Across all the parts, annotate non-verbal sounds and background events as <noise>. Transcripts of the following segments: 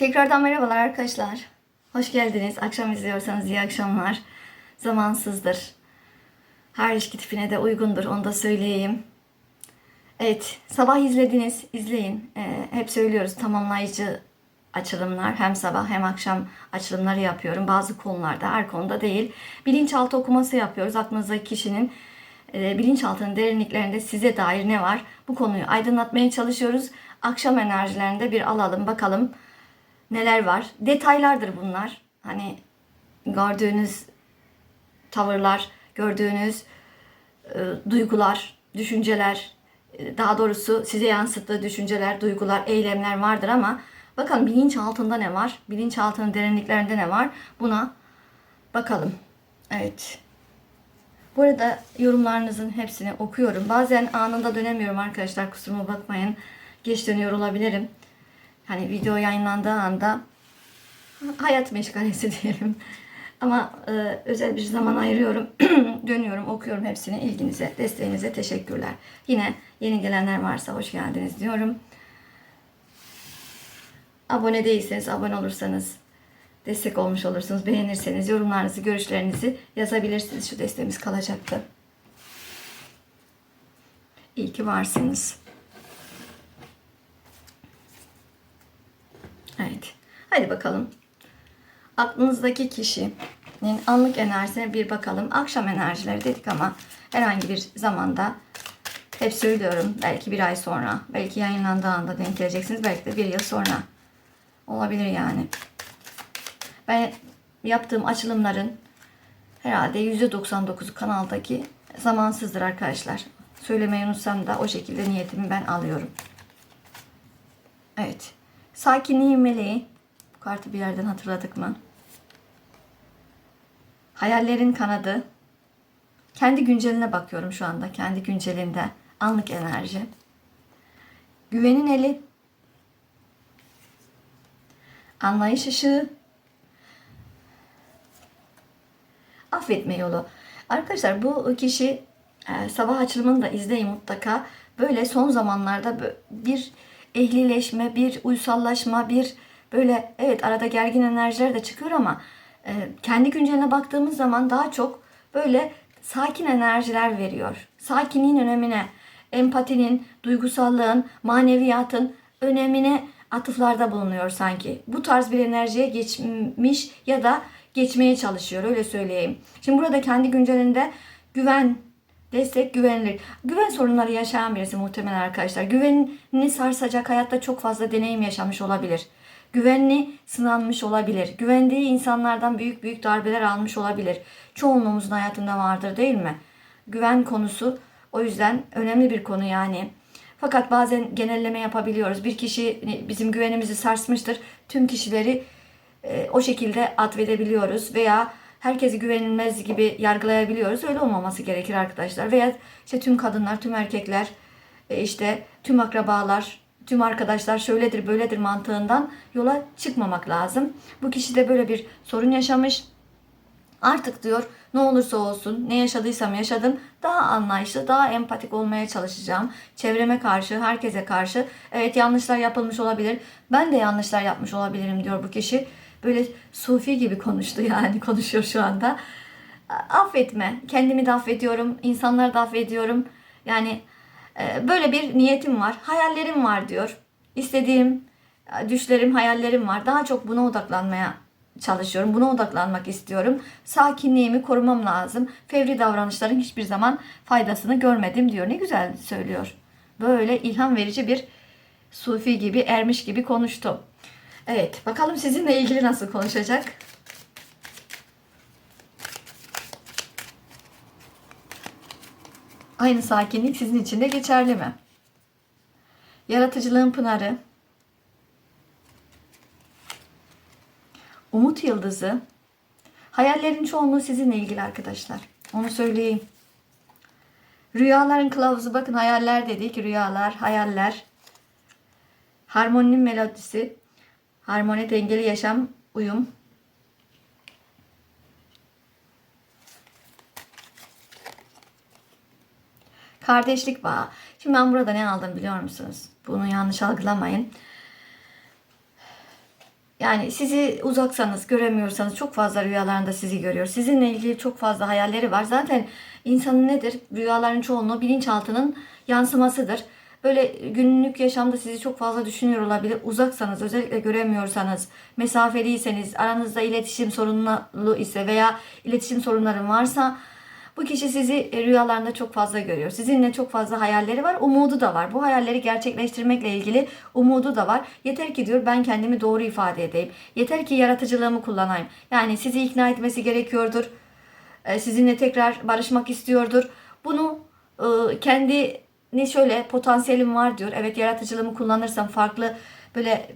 Tekrardan merhabalar arkadaşlar. Hoş geldiniz. Akşam izliyorsanız iyi akşamlar. Zamansızdır. Her ilişki tipine de uygundur. Onu da söyleyeyim. Evet, sabah izlediniz. izleyin. Ee, hep söylüyoruz tamamlayıcı açılımlar. Hem sabah hem akşam açılımları yapıyorum. Bazı konularda, her konuda değil. Bilinçaltı okuması yapıyoruz. Aklınızdaki kişinin e, bilinçaltının derinliklerinde size dair ne var? Bu konuyu aydınlatmaya çalışıyoruz. Akşam enerjilerinde bir alalım bakalım neler var. Detaylardır bunlar. Hani gördüğünüz tavırlar, gördüğünüz e, duygular, düşünceler, e, daha doğrusu size yansıttığı düşünceler, duygular, eylemler vardır ama bakalım bilinç altında ne var? Bilinç altının derinliklerinde ne var? Buna bakalım. Evet. Bu arada yorumlarınızın hepsini okuyorum. Bazen anında dönemiyorum arkadaşlar. Kusuruma bakmayın. Geç dönüyor olabilirim. Hani video yayınlandığı anda hayat meşgalesi <laughs> diyelim. Ama e, özel bir zaman ayırıyorum. <clears throat> Dönüyorum, okuyorum hepsini. İlginize, desteğinize teşekkürler. Yine yeni gelenler varsa hoş geldiniz diyorum. Abone değilseniz, abone olursanız destek olmuş olursunuz. Beğenirseniz yorumlarınızı, görüşlerinizi yazabilirsiniz. Şu desteğimiz kalacaktı. İyi ki varsınız. Evet. Hadi bakalım. Aklınızdaki kişinin anlık enerjisine bir bakalım. Akşam enerjileri dedik ama herhangi bir zamanda hep söylüyorum. Belki bir ay sonra, belki yayınlandığı anda denk geleceksiniz. Belki de bir yıl sonra. Olabilir yani. Ben yaptığım açılımların herhalde %99'u kanaldaki zamansızdır arkadaşlar. Söylemeyi unutsam da o şekilde niyetimi ben alıyorum. Evet. Sakinliğin meleği. Bu kartı bir yerden hatırladık mı? Hayallerin kanadı. Kendi günceline bakıyorum şu anda. Kendi güncelinde. Anlık enerji. Güvenin eli. Anlayış ışığı. Affetme yolu. Arkadaşlar bu kişi e, sabah açılımını da izleyin mutlaka. Böyle son zamanlarda bir ehlileşme, bir uysallaşma, bir böyle evet arada gergin enerjiler de çıkıyor ama e, kendi günceline baktığımız zaman daha çok böyle sakin enerjiler veriyor. Sakinliğin önemine, empatinin, duygusallığın, maneviyatın önemine atıflarda bulunuyor sanki. Bu tarz bir enerjiye geçmiş ya da geçmeye çalışıyor öyle söyleyeyim. Şimdi burada kendi güncelinde güven, destek güvenilir. Güven sorunları yaşayan birisi muhtemelen arkadaşlar. Güvenini sarsacak hayatta çok fazla deneyim yaşamış olabilir. Güvenli sınanmış olabilir. Güvendiği insanlardan büyük büyük darbeler almış olabilir. Çoğunluğumuzun hayatında vardır değil mi? Güven konusu o yüzden önemli bir konu yani. Fakat bazen genelleme yapabiliyoruz. Bir kişi bizim güvenimizi sarsmıştır. Tüm kişileri e, o şekilde atfedebiliyoruz veya herkesi güvenilmez gibi yargılayabiliyoruz. Öyle olmaması gerekir arkadaşlar. Veya işte tüm kadınlar, tüm erkekler, e, işte tüm akrabalar, tüm arkadaşlar şöyledir, böyledir mantığından yola çıkmamak lazım. Bu kişi de böyle bir sorun yaşamış. Artık diyor ne olursa olsun ne yaşadıysam yaşadım daha anlayışlı daha empatik olmaya çalışacağım. Çevreme karşı herkese karşı evet yanlışlar yapılmış olabilir ben de yanlışlar yapmış olabilirim diyor bu kişi. Böyle sufi gibi konuştu yani <laughs> konuşuyor şu anda. Affetme kendimi de affediyorum insanları da affediyorum yani e, böyle bir niyetim var hayallerim var diyor. İstediğim düşlerim hayallerim var daha çok buna odaklanmaya çalışıyorum. Buna odaklanmak istiyorum. Sakinliğimi korumam lazım. Fevri davranışların hiçbir zaman faydasını görmedim diyor. Ne güzel söylüyor. Böyle ilham verici bir sufi gibi, ermiş gibi konuştu. Evet, bakalım sizinle ilgili nasıl konuşacak? Aynı sakinlik sizin için de geçerli mi? Yaratıcılığın pınarı, Umut Yıldızı. Hayallerin çoğunluğu sizinle ilgili arkadaşlar. Onu söyleyeyim. Rüyaların kılavuzu bakın hayaller dedik. Rüyalar, hayaller. Harmoninin melodisi. Harmoni, dengeli yaşam, uyum. Kardeşlik bağı. Şimdi ben burada ne aldım biliyor musunuz? Bunu yanlış algılamayın. Yani sizi uzaksanız, göremiyorsanız çok fazla rüyalarında sizi görüyor. Sizinle ilgili çok fazla hayalleri var. Zaten insanın nedir? Rüyaların çoğunluğu bilinçaltının yansımasıdır. Böyle günlük yaşamda sizi çok fazla düşünüyor olabilir. Uzaksanız, özellikle göremiyorsanız, mesafeliyseniz, aranızda iletişim sorunlu ise veya iletişim sorunların varsa bu kişi sizi rüyalarında çok fazla görüyor. Sizinle çok fazla hayalleri var, umudu da var. Bu hayalleri gerçekleştirmekle ilgili umudu da var. Yeter ki diyor ben kendimi doğru ifade edeyim. Yeter ki yaratıcılığımı kullanayım. Yani sizi ikna etmesi gerekiyordur. Ee, Sizinle tekrar barışmak istiyordur. Bunu e, kendi ne şöyle potansiyelim var diyor. Evet yaratıcılığımı kullanırsam farklı böyle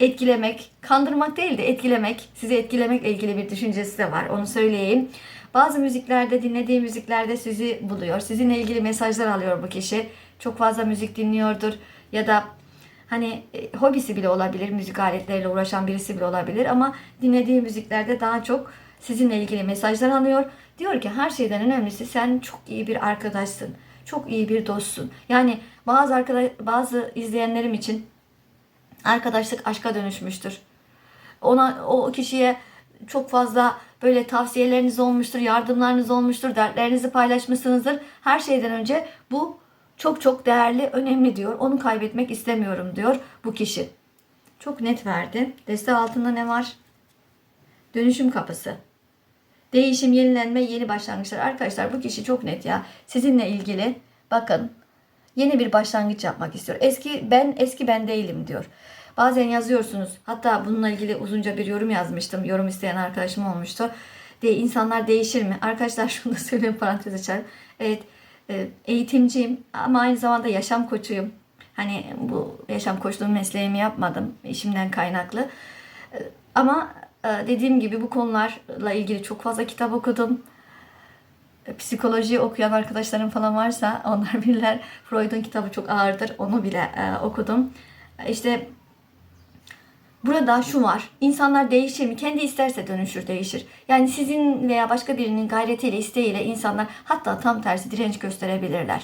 etkilemek, kandırmak değil de etkilemek, sizi etkilemekle ilgili bir düşüncesi de var. Onu söyleyeyim. Bazı müziklerde, dinlediği müziklerde sizi buluyor. Sizinle ilgili mesajlar alıyor bu kişi. Çok fazla müzik dinliyordur ya da hani e, hobisi bile olabilir, müzik aletleriyle uğraşan birisi bile olabilir ama dinlediği müziklerde daha çok sizinle ilgili mesajlar alıyor. Diyor ki her şeyden önemlisi sen çok iyi bir arkadaşsın. Çok iyi bir dostsun. Yani bazı arkadaş bazı izleyenlerim için arkadaşlık aşka dönüşmüştür. Ona o kişiye çok fazla böyle tavsiyeleriniz olmuştur, yardımlarınız olmuştur, dertlerinizi paylaşmışsınızdır. Her şeyden önce bu çok çok değerli, önemli diyor. Onu kaybetmek istemiyorum diyor bu kişi. Çok net verdi. Deste altında ne var? Dönüşüm kapısı. Değişim, yenilenme, yeni başlangıçlar. Arkadaşlar bu kişi çok net ya. Sizinle ilgili bakın yeni bir başlangıç yapmak istiyor. Eski ben eski ben değilim diyor. Bazen yazıyorsunuz. Hatta bununla ilgili uzunca bir yorum yazmıştım. Yorum isteyen arkadaşım olmuştu. De insanlar değişir mi? Arkadaşlar <laughs> şunu da söyleyeyim parantez açar. Evet e, eğitimciyim ama aynı zamanda yaşam koçuyum. Hani bu yaşam koçluğu mesleğimi yapmadım işimden kaynaklı. E, Ama dediğim gibi bu konularla ilgili çok fazla kitap okudum psikoloji okuyan arkadaşlarım falan varsa <laughs> onlar bilirler. Freud'un kitabı çok ağırdır. Onu bile e, okudum. İşte burada şu var. İnsanlar değişir mi? Kendi isterse dönüşür, değişir. Yani sizin veya başka birinin gayretiyle, isteğiyle insanlar hatta tam tersi direnç gösterebilirler.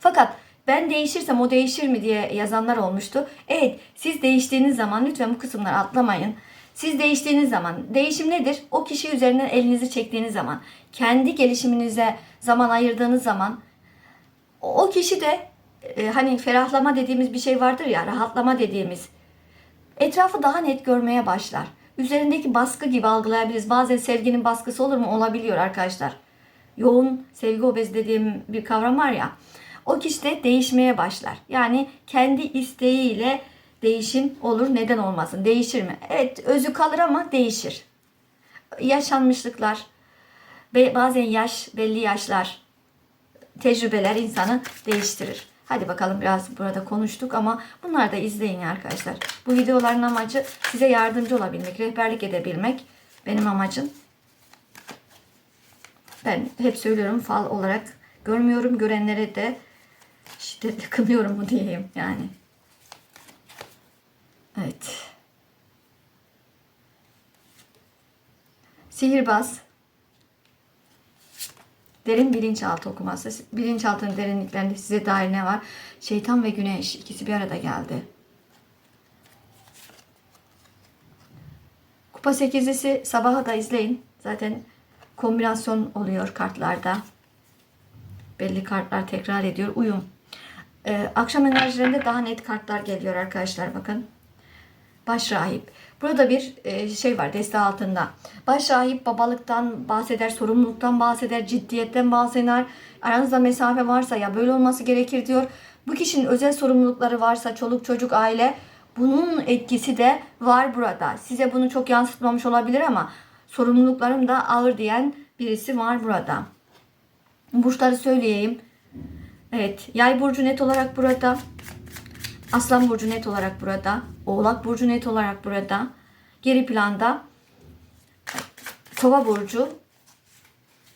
Fakat ben değişirsem o değişir mi diye yazanlar olmuştu. Evet siz değiştiğiniz zaman lütfen bu kısımları atlamayın. Siz değiştiğiniz zaman değişim nedir? O kişi üzerinden elinizi çektiğiniz zaman, kendi gelişiminize zaman ayırdığınız zaman o kişi de e, hani ferahlama dediğimiz bir şey vardır ya, rahatlama dediğimiz etrafı daha net görmeye başlar. Üzerindeki baskı gibi algılayabiliriz. Bazen sevginin baskısı olur mu? Olabiliyor arkadaşlar. Yoğun sevgi obezi dediğim bir kavram var ya. O kişi de değişmeye başlar. Yani kendi isteğiyle değişim olur. Neden olmasın? Değişir mi? Evet özü kalır ama değişir. Yaşanmışlıklar, bazen yaş, belli yaşlar, tecrübeler insanı değiştirir. Hadi bakalım biraz burada konuştuk ama bunları da izleyin arkadaşlar. Bu videoların amacı size yardımcı olabilmek, rehberlik edebilmek benim amacım. Ben hep söylüyorum fal olarak görmüyorum. Görenlere de şiddetle <laughs> kınıyorum mu diyeyim yani. Evet. Sihirbaz. Derin bilinçaltı okuması. Bilinçaltının derinliklerinde size dair ne var? Şeytan ve güneş ikisi bir arada geldi. Kupa sekizlisi sabaha da izleyin. Zaten kombinasyon oluyor kartlarda. Belli kartlar tekrar ediyor. Uyum. Ee, akşam enerjilerinde daha net kartlar geliyor arkadaşlar bakın. Baş rahip. Burada bir e, şey var deste altında. Baş rahip babalıktan bahseder, sorumluluktan bahseder, ciddiyetten bahseder. Aranızda mesafe varsa ya böyle olması gerekir diyor. Bu kişinin özel sorumlulukları varsa çoluk çocuk aile bunun etkisi de var burada. Size bunu çok yansıtmamış olabilir ama sorumluluklarım da ağır diyen birisi var burada. Burçları söyleyeyim. Evet, Yay burcu net olarak burada. Aslan burcu net olarak burada. Oğlak burcu net olarak burada. Geri planda Kova burcu,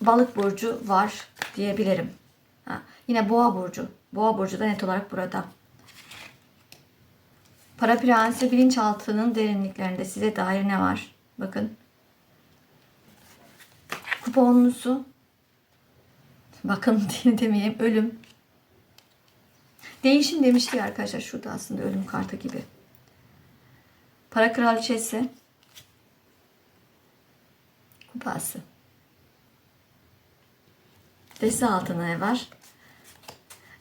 Balık burcu var diyebilirim. Ha, yine Boğa burcu. Boğa burcu da net olarak burada. Para prensi bilinçaltının derinliklerinde size dair ne var? Bakın. Kupa onlusu. Bakın <laughs> demeyeyim. Ölüm. Değişim demişti arkadaşlar. Şurada aslında ölüm kartı gibi. Para kraliçesi. Kupası. Desi altına ne var?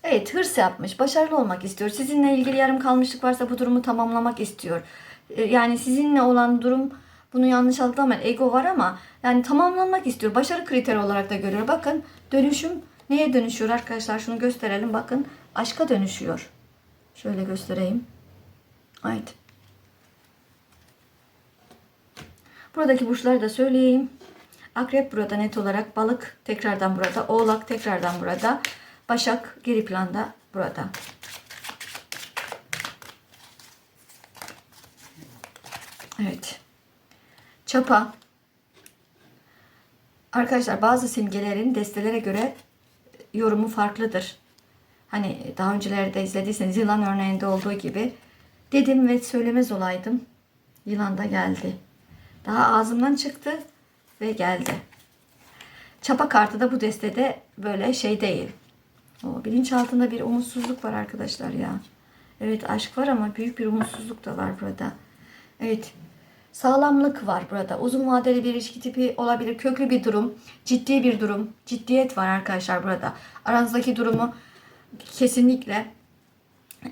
Evet hırs yapmış. Başarılı olmak istiyor. Sizinle ilgili yarım kalmışlık varsa bu durumu tamamlamak istiyor. Ee, Yani sizinle olan durum bunu yanlış algılamayın. Ego var ama yani tamamlanmak istiyor. Başarı kriteri olarak da görüyor. Bakın dönüşüm neye dönüşüyor arkadaşlar? Şunu gösterelim. Bakın aşka dönüşüyor. Şöyle göstereyim. Evet. Buradaki burçları da söyleyeyim. Akrep burada net olarak, balık tekrardan burada, oğlak tekrardan burada, başak geri planda burada. Evet. Çapa. Arkadaşlar bazı simgelerin destelere göre yorumu farklıdır. Hani daha öncelerde izlediyseniz yılan örneğinde olduğu gibi dedim ve söylemez olaydım. Yılan da geldi. Daha ağzımdan çıktı ve geldi. Çapa kartı da bu destede böyle şey değil. O bilinçaltında bir umutsuzluk var arkadaşlar ya. Evet aşk var ama büyük bir umutsuzluk da var burada. Evet. Sağlamlık var burada. Uzun vadeli bir ilişki tipi olabilir. Köklü bir durum. Ciddi bir durum. Ciddiyet var arkadaşlar burada. Aranızdaki durumu kesinlikle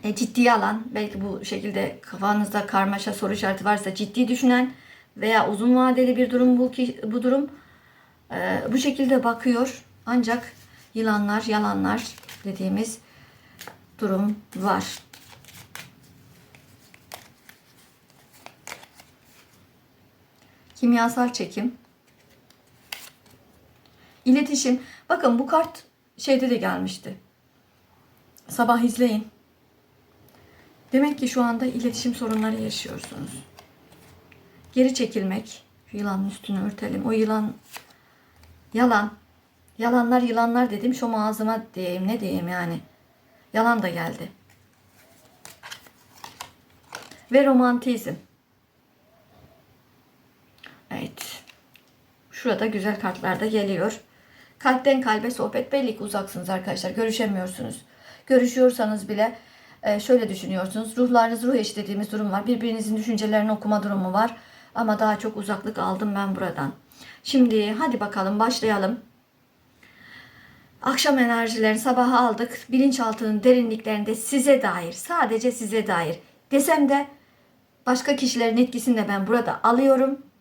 e, ciddiye alan, belki bu şekilde kafanızda karmaşa soru işareti varsa ciddi düşünen veya uzun vadeli bir durum bu bu durum e, bu şekilde bakıyor. Ancak yılanlar, yalanlar dediğimiz durum var. Kimyasal çekim. İletişim. Bakın bu kart şeyde de gelmişti. Sabah izleyin. Demek ki şu anda iletişim sorunları yaşıyorsunuz. Geri çekilmek. Yılanın üstünü örtelim. O yılan yalan. Yalanlar yılanlar dedim. Şu ağzıma diyeyim ne diyeyim yani. Yalan da geldi. Ve romantizm. Evet. Şurada güzel kartlar da geliyor. Kalpten kalbe sohbet belli ki uzaksınız arkadaşlar. Görüşemiyorsunuz. Görüşüyorsanız bile e, şöyle düşünüyorsunuz. Ruhlarınız ruh eşi dediğimiz durum var. Birbirinizin düşüncelerini okuma durumu var. Ama daha çok uzaklık aldım ben buradan. Şimdi hadi bakalım başlayalım. Akşam enerjilerini sabaha aldık. Bilinçaltının derinliklerinde size dair, sadece size dair desem de başka kişilerin etkisini de ben burada alıyorum.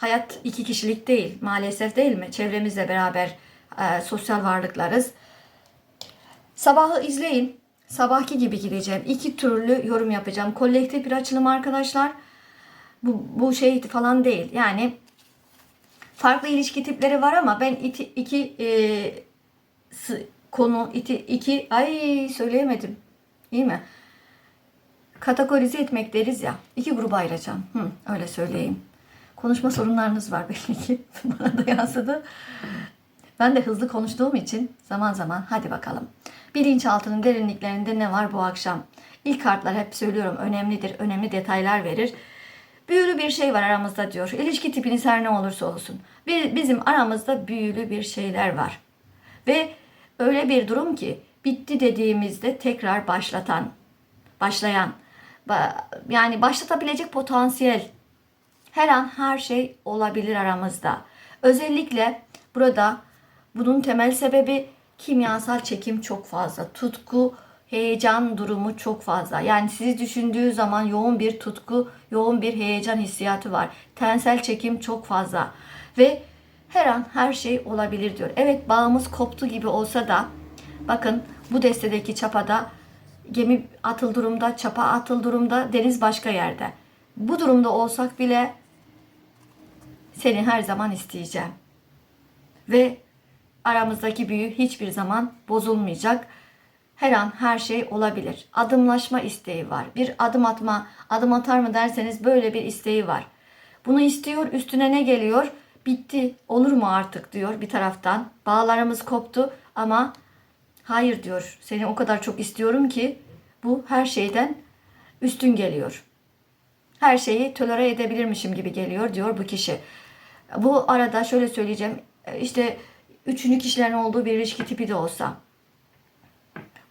Hayat iki kişilik değil maalesef değil mi? Çevremizle beraber e, sosyal varlıklarız. Sabahı izleyin. Sabahki gibi gideceğim. İki türlü yorum yapacağım. Kolektif bir açılım arkadaşlar. Bu, bu şey falan değil. Yani farklı ilişki tipleri var ama ben iki, iki e, sı- konu iki, iki ay söyleyemedim. İyi mi? Kategorize etmek deriz ya. İki gruba ayıracağım. Hı, öyle söyleyeyim. Konuşma sorunlarınız var belli ki. <laughs> Bana da yansıdı. Ben de hızlı konuştuğum için zaman zaman hadi bakalım. Bilinçaltının derinliklerinde ne var bu akşam? İlk kartlar hep söylüyorum önemlidir. Önemli detaylar verir. Büyülü bir şey var aramızda diyor. İlişki tipiniz her ne olursa olsun. Bi- Bizim aramızda büyülü bir şeyler var. Ve öyle bir durum ki bitti dediğimizde tekrar başlatan, başlayan, ba- yani başlatabilecek potansiyel her an her şey olabilir aramızda. Özellikle burada bunun temel sebebi kimyasal çekim çok fazla. Tutku, heyecan durumu çok fazla. Yani sizi düşündüğü zaman yoğun bir tutku, yoğun bir heyecan hissiyatı var. Tensel çekim çok fazla. Ve her an her şey olabilir diyor. Evet bağımız koptu gibi olsa da bakın bu destedeki çapada gemi atıl durumda, çapa atıl durumda, deniz başka yerde. Bu durumda olsak bile seni her zaman isteyeceğim. Ve aramızdaki büyü hiçbir zaman bozulmayacak. Her an her şey olabilir. Adımlaşma isteği var. Bir adım atma, adım atar mı derseniz böyle bir isteği var. Bunu istiyor, üstüne ne geliyor? Bitti, olur mu artık diyor bir taraftan. Bağlarımız koptu ama hayır diyor. Seni o kadar çok istiyorum ki bu her şeyden üstün geliyor her şeyi tolere edebilirmişim gibi geliyor diyor bu kişi. Bu arada şöyle söyleyeceğim. işte üçüncü kişilerin olduğu bir ilişki tipi de olsa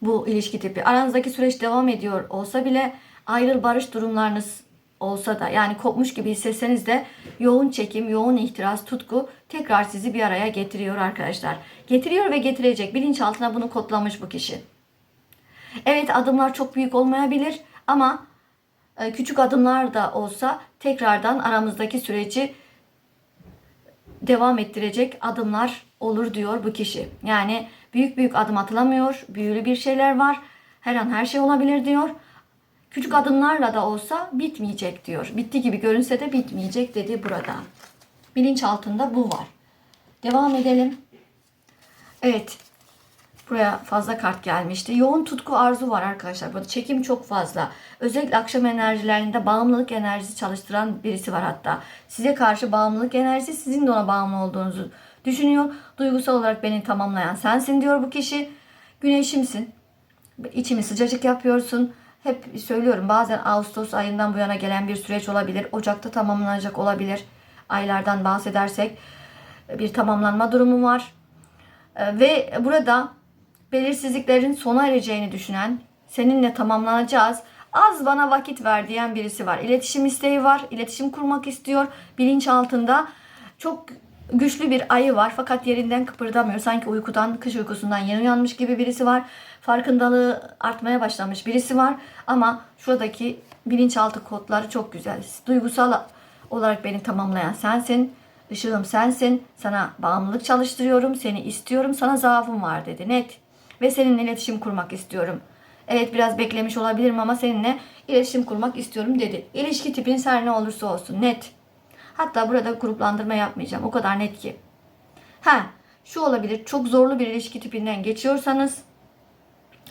bu ilişki tipi aranızdaki süreç devam ediyor olsa bile ayrıl barış durumlarınız olsa da yani kopmuş gibi hissetseniz de yoğun çekim, yoğun ihtiras, tutku tekrar sizi bir araya getiriyor arkadaşlar. Getiriyor ve getirecek. Bilinçaltına bunu kodlamış bu kişi. Evet adımlar çok büyük olmayabilir ama e, küçük adımlar da olsa tekrardan aramızdaki süreci devam ettirecek adımlar olur diyor bu kişi. Yani büyük büyük adım atılamıyor, büyülü bir şeyler var. Her an her şey olabilir diyor. Küçük adımlarla da olsa bitmeyecek diyor. Bitti gibi görünse de bitmeyecek dedi burada. Bilinç altında bu var. Devam edelim. Evet. Buraya fazla kart gelmişti. Yoğun tutku arzu var arkadaşlar. Burada çekim çok fazla. Özellikle akşam enerjilerinde bağımlılık enerjisi çalıştıran birisi var hatta. Size karşı bağımlılık enerjisi sizin de ona bağımlı olduğunuzu düşünüyor. Duygusal olarak beni tamamlayan sensin diyor bu kişi. Güneşimsin. İçimi sıcacık yapıyorsun. Hep söylüyorum bazen Ağustos ayından bu yana gelen bir süreç olabilir. Ocakta tamamlanacak olabilir. Aylardan bahsedersek bir tamamlanma durumu var. Ee, Ve burada belirsizliklerin sona ereceğini düşünen, seninle tamamlanacağız, az bana vakit ver diyen birisi var. İletişim isteği var, iletişim kurmak istiyor. Bilinç altında çok güçlü bir ayı var fakat yerinden kıpırdamıyor. Sanki uykudan, kış uykusundan yeni uyanmış gibi birisi var. Farkındalığı artmaya başlamış birisi var. Ama şuradaki bilinçaltı kodları çok güzel. Duygusal olarak beni tamamlayan sensin. Işığım sensin. Sana bağımlılık çalıştırıyorum. Seni istiyorum. Sana zaafım var dedi. Net. Ve seninle iletişim kurmak istiyorum. Evet biraz beklemiş olabilirim ama seninle iletişim kurmak istiyorum dedi. İlişki tipiniz her ne olursa olsun. Net. Hatta burada gruplandırma yapmayacağım. O kadar net ki. Ha, şu olabilir. Çok zorlu bir ilişki tipinden geçiyorsanız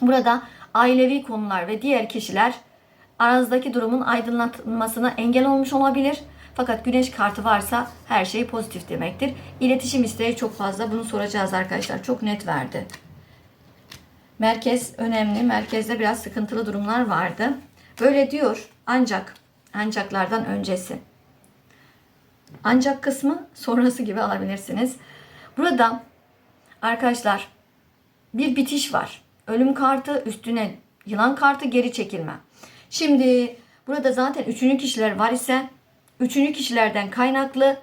burada ailevi konular ve diğer kişiler aranızdaki durumun aydınlatılmasına engel olmuş olabilir. Fakat güneş kartı varsa her şey pozitif demektir. İletişim isteği çok fazla. Bunu soracağız arkadaşlar. Çok net verdi. Merkez önemli. Merkezde biraz sıkıntılı durumlar vardı. Böyle diyor ancak ancaklardan öncesi. Ancak kısmı sonrası gibi alabilirsiniz. Burada arkadaşlar bir bitiş var. Ölüm kartı üstüne yılan kartı geri çekilme. Şimdi burada zaten üçüncü kişiler var ise üçüncü kişilerden kaynaklı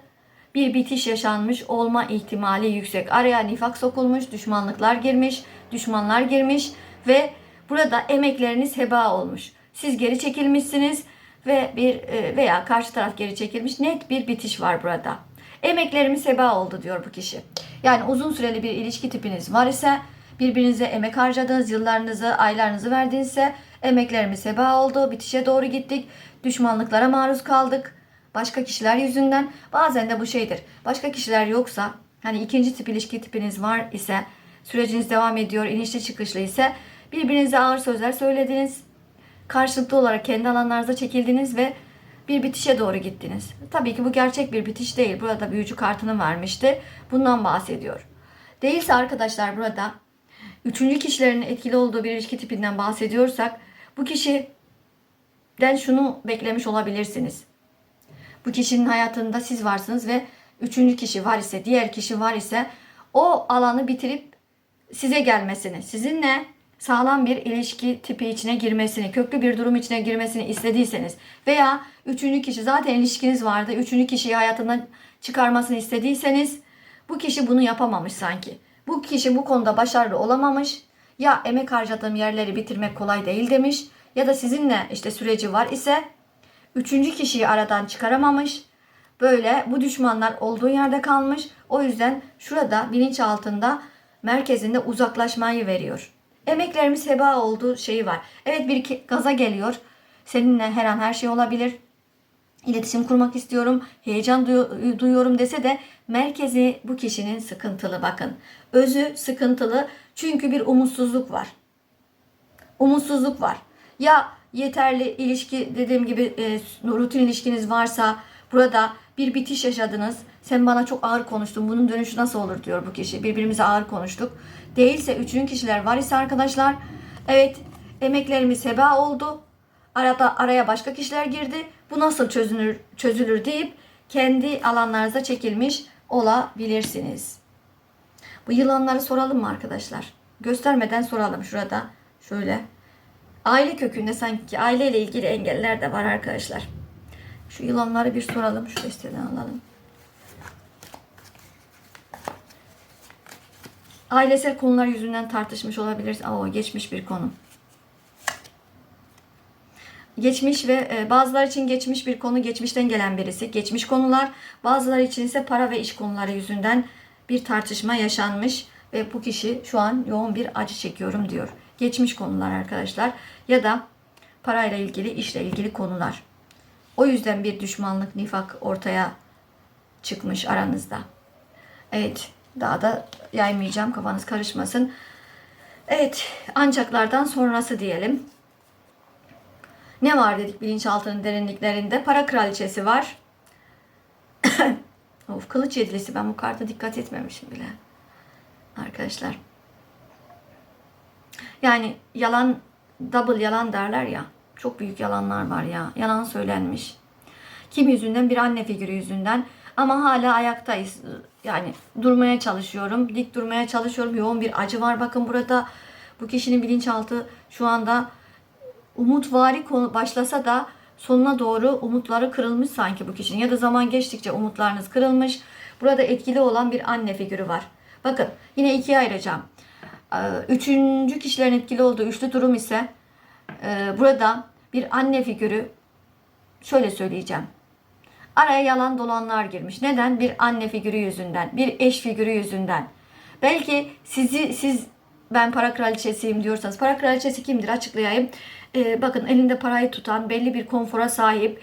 bir bitiş yaşanmış olma ihtimali yüksek. Araya nifak sokulmuş, düşmanlıklar girmiş, düşmanlar girmiş ve burada emekleriniz heba olmuş. Siz geri çekilmişsiniz ve bir e, veya karşı taraf geri çekilmiş net bir bitiş var burada. Emeklerimiz heba oldu diyor bu kişi. Yani uzun süreli bir ilişki tipiniz var ise birbirinize emek harcadığınız, yıllarınızı, aylarınızı verdiğinizse emeklerimiz heba oldu. Bitişe doğru gittik. Düşmanlıklara maruz kaldık. Başka kişiler yüzünden. Bazen de bu şeydir. Başka kişiler yoksa hani ikinci tip ilişki tipiniz var ise süreciniz devam ediyor, inişli çıkışlı ise birbirinize ağır sözler söylediniz karşılıklı olarak kendi alanlarınıza çekildiniz ve bir bitişe doğru gittiniz. Tabii ki bu gerçek bir bitiş değil. Burada büyücü kartını vermişti. Bundan bahsediyor. Değilse arkadaşlar burada üçüncü kişilerin etkili olduğu bir ilişki tipinden bahsediyorsak bu kişiden şunu beklemiş olabilirsiniz. Bu kişinin hayatında siz varsınız ve üçüncü kişi var ise, diğer kişi var ise o alanı bitirip size gelmesini, sizinle sağlam bir ilişki tipi içine girmesini, köklü bir durum içine girmesini istediyseniz veya üçüncü kişi zaten ilişkiniz vardı, üçüncü kişiyi hayatından çıkarmasını istediyseniz bu kişi bunu yapamamış sanki. Bu kişi bu konuda başarılı olamamış. Ya emek harcadığım yerleri bitirmek kolay değil demiş ya da sizinle işte süreci var ise üçüncü kişiyi aradan çıkaramamış. Böyle bu düşmanlar olduğu yerde kalmış. O yüzden şurada bilinç altında merkezinde uzaklaşmayı veriyor. Emeklerimiz heba olduğu şeyi var. Evet bir iki gaza geliyor. Seninle her an her şey olabilir. İletişim kurmak istiyorum, heyecan duyu- duyuyorum dese de merkezi bu kişinin sıkıntılı bakın. Özü sıkıntılı çünkü bir umutsuzluk var. Umutsuzluk var. Ya yeterli ilişki dediğim gibi e, rutin ilişkiniz varsa burada bir bitiş yaşadınız. Sen bana çok ağır konuştun. Bunun dönüşü nasıl olur diyor bu kişi. Birbirimize ağır konuştuk. Değilse üçüncü kişiler var ise arkadaşlar. Evet emeklerimiz heba oldu. Arada araya başka kişiler girdi. Bu nasıl çözülür çözülür deyip kendi alanlarınıza çekilmiş olabilirsiniz. Bu yılanları soralım mı arkadaşlar? Göstermeden soralım şurada. Şöyle. Aile kökünde sanki aileyle ilgili engeller de var arkadaşlar. Şu yılanları bir soralım. Şu desteden alalım. Ailesel konular yüzünden tartışmış olabiliriz. Aa, geçmiş bir konu. Geçmiş ve e, bazılar için geçmiş bir konu geçmişten gelen birisi. Geçmiş konular bazıları için ise para ve iş konuları yüzünden bir tartışma yaşanmış ve bu kişi şu an yoğun bir acı çekiyorum diyor. Geçmiş konular arkadaşlar ya da parayla ilgili, işle ilgili konular. O yüzden bir düşmanlık, nifak ortaya çıkmış aranızda. Evet, daha da yaymayacağım kafanız karışmasın. Evet, ancaklardan sonrası diyelim. Ne var dedik bilinçaltının derinliklerinde? Para kraliçesi var. <coughs> of kılıç yedilisi. Ben bu karta dikkat etmemişim bile. Arkadaşlar. Yani yalan, double yalan derler ya. Çok büyük yalanlar var ya. Yalan söylenmiş. Kim yüzünden? Bir anne figürü yüzünden. Ama hala ayaktayız. Yani durmaya çalışıyorum. Dik durmaya çalışıyorum. Yoğun bir acı var. Bakın burada bu kişinin bilinçaltı şu anda umutvari başlasa da sonuna doğru umutları kırılmış sanki bu kişinin. Ya da zaman geçtikçe umutlarınız kırılmış. Burada etkili olan bir anne figürü var. Bakın yine ikiye ayıracağım. Ee, Üçüncü kişilerin etkili olduğu üçlü durum ise e, burada bir anne figürü şöyle söyleyeceğim. Araya yalan dolanlar girmiş. Neden? Bir anne figürü yüzünden, bir eş figürü yüzünden. Belki sizi siz ben para kraliçesiyim diyorsanız para kraliçesi kimdir açıklayayım. Ee, bakın elinde parayı tutan, belli bir konfora sahip,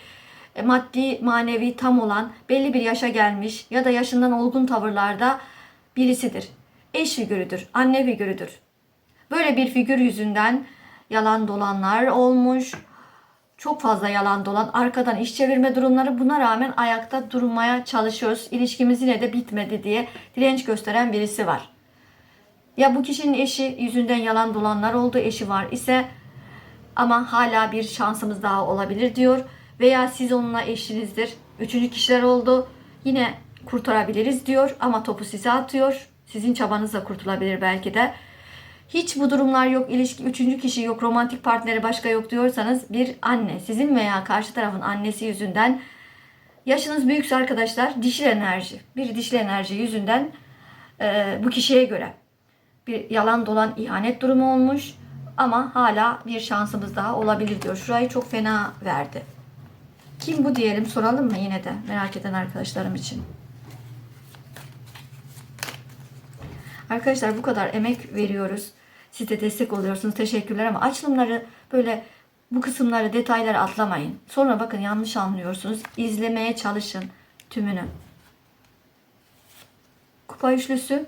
e, maddi manevi tam olan, belli bir yaşa gelmiş ya da yaşından olgun tavırlarda birisidir. Eş figürüdür, anne figürüdür. Böyle bir figür yüzünden yalan dolanlar olmuş. Çok fazla yalan dolan, arkadan iş çevirme durumları buna rağmen ayakta durmaya çalışıyoruz. İlişkimiz yine de bitmedi diye direnç gösteren birisi var. Ya bu kişinin eşi yüzünden yalan dolanlar oldu, eşi var ise ama hala bir şansımız daha olabilir diyor. Veya siz onunla eşinizdir. Üçüncü kişiler oldu. Yine kurtarabiliriz diyor ama topu size atıyor. Sizin çabanızla kurtulabilir belki de. Hiç bu durumlar yok, ilişki, üçüncü kişi yok, romantik partneri başka yok diyorsanız bir anne, sizin veya karşı tarafın annesi yüzünden yaşınız büyükse arkadaşlar dişil enerji, bir dişil enerji yüzünden e, bu kişiye göre bir yalan dolan ihanet durumu olmuş ama hala bir şansımız daha olabilir diyor. Şurayı çok fena verdi. Kim bu diyelim soralım mı yine de merak eden arkadaşlarım için. Arkadaşlar bu kadar emek veriyoruz. Siz de destek oluyorsunuz. Teşekkürler ama açılımları böyle bu kısımları detayları atlamayın. Sonra bakın yanlış anlıyorsunuz. İzlemeye çalışın tümünü. Kupa üçlüsü.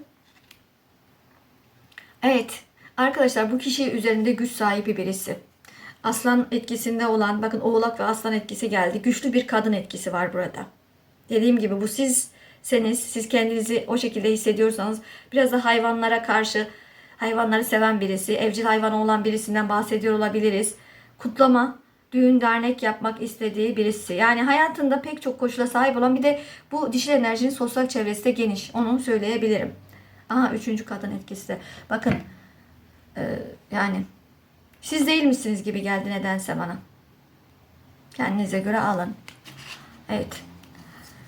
Evet. Arkadaşlar bu kişi üzerinde güç sahibi birisi. Aslan etkisinde olan bakın oğlak ve aslan etkisi geldi. Güçlü bir kadın etkisi var burada. Dediğim gibi bu sizseniz, siz kendinizi o şekilde hissediyorsanız biraz da hayvanlara karşı hayvanları seven birisi, evcil hayvanı olan birisinden bahsediyor olabiliriz. Kutlama, düğün dernek yapmak istediği birisi. Yani hayatında pek çok koşula sahip olan bir de bu dişil enerjinin sosyal çevresi de geniş. Onu söyleyebilirim. Aha üçüncü kadın etkisi de. Bakın e, yani siz değil misiniz gibi geldi nedense bana. Kendinize göre alın. Evet.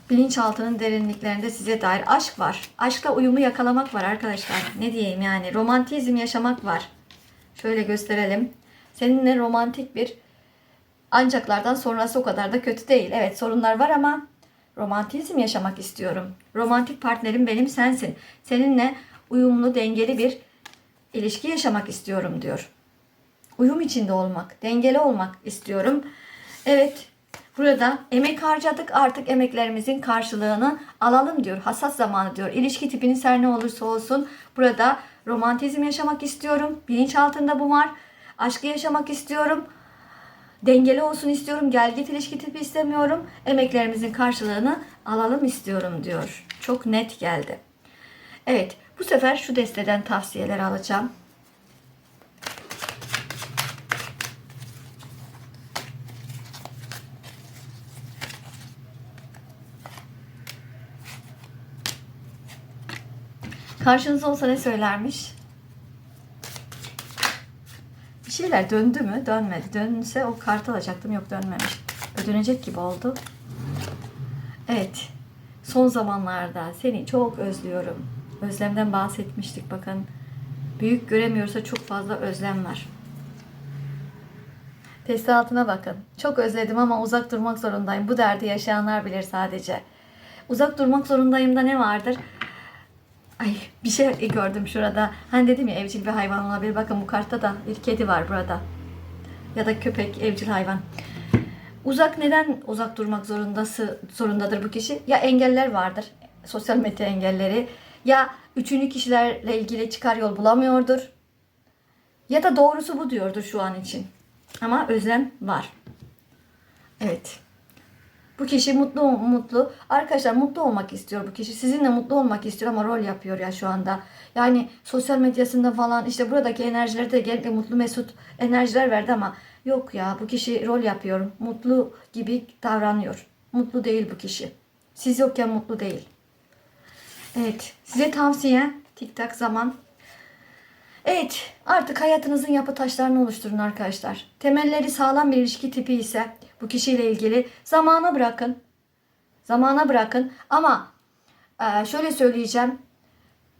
Bilinçaltının derinliklerinde size dair aşk var. Aşkla uyumu yakalamak var arkadaşlar. Ne diyeyim yani romantizm yaşamak var. Şöyle gösterelim. Seninle romantik bir ancaklardan sonrası o kadar da kötü değil. Evet sorunlar var ama romantizm yaşamak istiyorum. Romantik partnerim benim sensin. Seninle uyumlu, dengeli bir ilişki yaşamak istiyorum diyor. Uyum içinde olmak, dengeli olmak istiyorum. Evet, burada emek harcadık artık emeklerimizin karşılığını alalım diyor. Hasat zamanı diyor. İlişki tipiniz her ne olursa olsun burada romantizm yaşamak istiyorum. Bilinç altında bu var. Aşkı yaşamak istiyorum. Dengeli olsun istiyorum. Gel git ilişki tipi istemiyorum. Emeklerimizin karşılığını alalım istiyorum diyor. Çok net geldi. Evet, bu sefer şu desteden tavsiyeler alacağım. Karşınızda olsa ne söylermiş? Bir şeyler döndü mü? Dönmedi. Dönse o kartı alacaktım. Yok dönmemiş. Dönecek gibi oldu. Evet. Son zamanlarda seni çok özlüyorum. Özlemden bahsetmiştik bakın. Büyük göremiyorsa çok fazla özlem var. Testi altına bakın. Çok özledim ama uzak durmak zorundayım. Bu derdi yaşayanlar bilir sadece. Uzak durmak zorundayım da ne vardır? Ay bir şey gördüm şurada. Hani dedim ya evcil bir hayvan olabilir. Bakın bu kartta da bir kedi var burada. Ya da köpek evcil hayvan. Uzak neden uzak durmak zorundası zorundadır bu kişi? Ya engeller vardır. Sosyal medya engelleri. Ya üçüncü kişilerle ilgili çıkar yol bulamıyordur. Ya da doğrusu bu diyordur şu an için. Ama özlem var. Evet. Bu kişi mutlu mutlu. Arkadaşlar mutlu olmak istiyor bu kişi. Sizinle mutlu olmak istiyor ama rol yapıyor ya şu anda. Yani sosyal medyasında falan işte buradaki enerjileri de genellikle mutlu mesut enerjiler verdi ama yok ya bu kişi rol yapıyor. Mutlu gibi davranıyor. Mutlu değil bu kişi. Siz yokken mutlu değil. Evet. Size tavsiye tik tak zaman Evet, artık hayatınızın yapı taşlarını oluşturun arkadaşlar. Temelleri sağlam bir ilişki tipi ise bu kişiyle ilgili zamana bırakın. Zamana bırakın ama e, şöyle söyleyeceğim.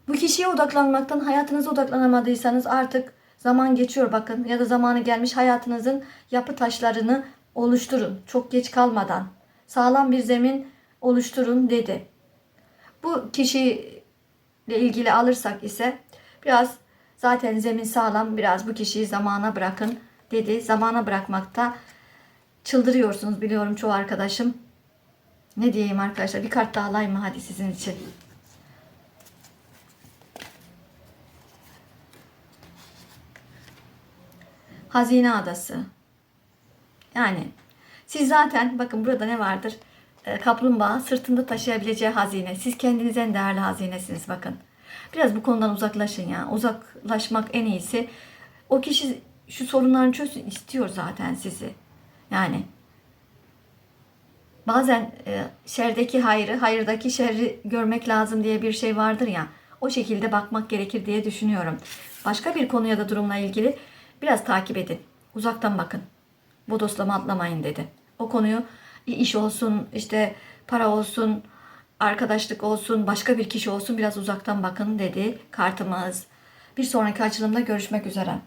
Bu kişiye odaklanmaktan hayatınıza odaklanamadıysanız artık zaman geçiyor bakın ya da zamanı gelmiş hayatınızın yapı taşlarını oluşturun. Çok geç kalmadan. Sağlam bir zemin oluşturun dedi. Bu kişiyle ilgili alırsak ise biraz zaten zemin sağlam biraz bu kişiyi zamana bırakın dedi. Zamana bırakmakta çıldırıyorsunuz biliyorum çoğu arkadaşım. Ne diyeyim arkadaşlar bir kart daha alayım mı hadi sizin için. Hazine adası. Yani siz zaten bakın burada ne vardır? Ee, kaplumbağa sırtında taşıyabileceği hazine. Siz kendiniz en değerli hazinesiniz bakın. Biraz bu konudan uzaklaşın ya. Uzaklaşmak en iyisi. O kişi şu sorunlarını çözsün istiyor zaten sizi. Yani bazen e, şerdeki hayrı, hayırdaki şerri görmek lazım diye bir şey vardır ya. O şekilde bakmak gerekir diye düşünüyorum. Başka bir konuya da durumla ilgili biraz takip edin. Uzaktan bakın. Bodoslama atlamayın dedi. O konuyu iş olsun, işte para olsun, arkadaşlık olsun, başka bir kişi olsun biraz uzaktan bakın dedi kartımız. Bir sonraki açılımda görüşmek üzere.